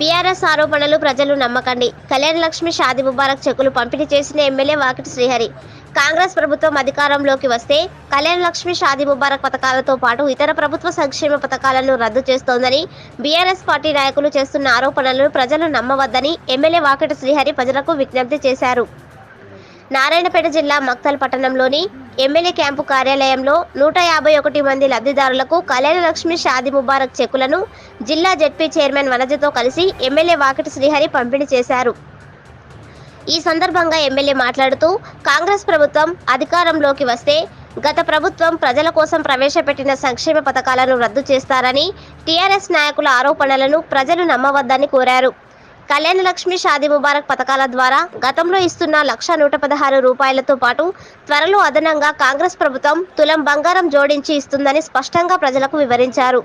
BRS ఆరోపణలు ప్రజలు నమ్మకండి. కళ్యాణ లక్ష్మి షాది ముబారక్ చెక్కులు పంపిణీ చేసిన ఎమ్మెల్యే వాకిటి శ్రీహరి. కాంగ్రెస్ ప్రభుత్వం అధికారంలోకి వస్తే కళ్యాణ లక్ష్మి షాది ముబారక్ పథకాలతో పాటు ఇతర ప్రభుత్వ సంక్షేమ పథకాలను రద్దు చేస్తోందని బీఆర్ఎస్ పార్టీ నాయకులు చేస్తున్న ఆరోపణలను ప్రజలు నమ్మవద్దని ఎమ్మెల్యే వాకిటి శ్రీహరి ప్రజలకు విజ్ఞప్తి చేశారు. నారాయణపేట జిల్లా మక్తల్ పట్టణంలోని ఎమ్మెల్యే క్యాంపు కార్యాలయంలో నూట యాభై ఒకటి మంది లబ్ధిదారులకు కళ్యాణ లక్ష్మి షాది ముబారక్ చెక్కులను జిల్లా జెడ్పీ చైర్మన్ వనజతో కలిసి ఎమ్మెల్యే వాకిటి శ్రీహరి పంపిణీ చేశారు. ఈ సందర్భంగా ఎమ్మెల్యే మాట్లాడుతూ కాంగ్రెస్ ప్రభుత్వం అధికారంలోకి వస్తే గత ప్రభుత్వం ప్రజల కోసం ప్రవేశపెట్టిన సంక్షేమ పథకాలను రద్దు చేస్తారని టీఆర్ఎస్ నాయకుల ఆరోపణలను ప్రజలు నమ్మవద్దని కోరారు. కళ్యాణ లక్ష్మి షాదీ ముబారక్ పథకాల ద్వారా గతంలో ఇస్తున్న లక్ష నూట పదహారు రూపాయలతో పాటు త్వరలో అదనంగా కాంగ్రెస్ ప్రభుత్వం తులం బంగారం జోడించి ఇస్తుందని స్పష్టంగా ప్రజలకు వివరించారు.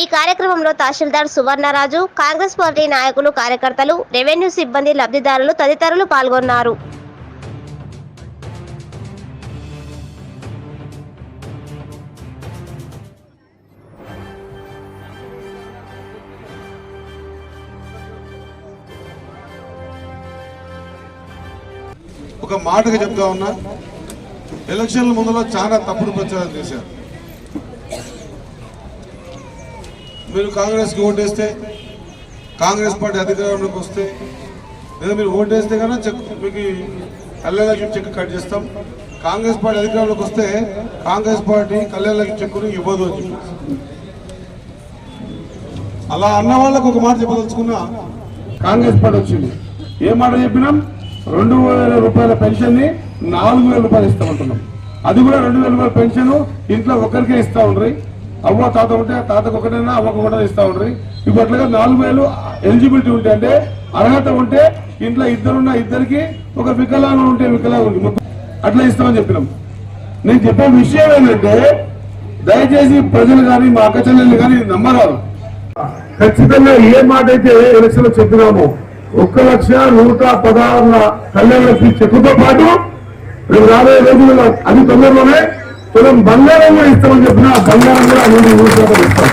ఈ కార్యక్రమంలో తహసీల్దార్ సువర్ణరాజు కాంగ్రెస్ పార్టీ నాయకులు కార్యకర్తలు రెవెన్యూ సిబ్బంది లబ్ధిదారులు తదితరులు పాల్గొన్నారు. ఒక మాటగా చెప్తా ఉన్నా ఎలక్షన్ల ముందులో చాలా తప్పుడు ప్రచారం చేశారు. మీరు కాంగ్రెస్కి ఓటేస్తే కాంగ్రెస్ పార్టీ అధికారంలోకి వస్తే లేదా మీరు ఓటేస్తే కన్నా చెక్ మీకు కళ్యాణ లక్ష్మి చెక్ కట్ చేస్తాం. కాంగ్రెస్ పార్టీ అధికారంలోకి వస్తే కాంగ్రెస్ పార్టీ కళ్యాణ లక్ష్మి చెక్కుని ఇవ్వదు అని అలా అన్న వాళ్ళకు ఒక మాట చెప్పదలుచుకున్నా కాంగ్రెస్ పార్టీ వచ్చింది. ఏ మాట చెప్పినాం? రెండు వేల రూపాయల పెన్షన్ని నాలుగు వేల రూపాయలు ఇస్తామంటున్నాం. అది కూడా రెండు వేల రూపాయల పెన్షన్ ఇంట్లో ఒకరికే ఇస్తా ఉండ్రి. అవ్వ తాత ఉంటే తాతకు ఒకటైనా అవ్వకు ఒకటే ఇస్తా ఉండ్రి. ఇప్పుడు అట్లాగా నాలుగు వేలు ఎలిజిబిలిటీ ఉంటే అంటే అర్హత ఉంటే ఇంట్లో ఇద్దరున్న ఇద్దరికి ఒక వికలాంగుడు ఉంటే వికలాంగుడికి అట్లా ఇస్తామని చెప్పినాం. నేను చెప్పే విషయం ఏంటంటే దయచేసి ప్రజలు కానీ మా అక్క చెల్లెళ్ళు కానీ నమ్మరారు ఖచ్చితంగా ఏ మాట అయితే ఎలక్షన్లో చెప్పినామో ఒక్క లక్ష నూట పదహారుల కళ్యాణ లక్ష్మి చెక్కుతో పాటు రేపు రాబోయే రోజుల్లో అది తొందరలోనే మనం బంగారంగా ఇస్తామని చెప్పిన ఆ బంగారం కూడా నూట నూరు శాతం ఇస్తాం.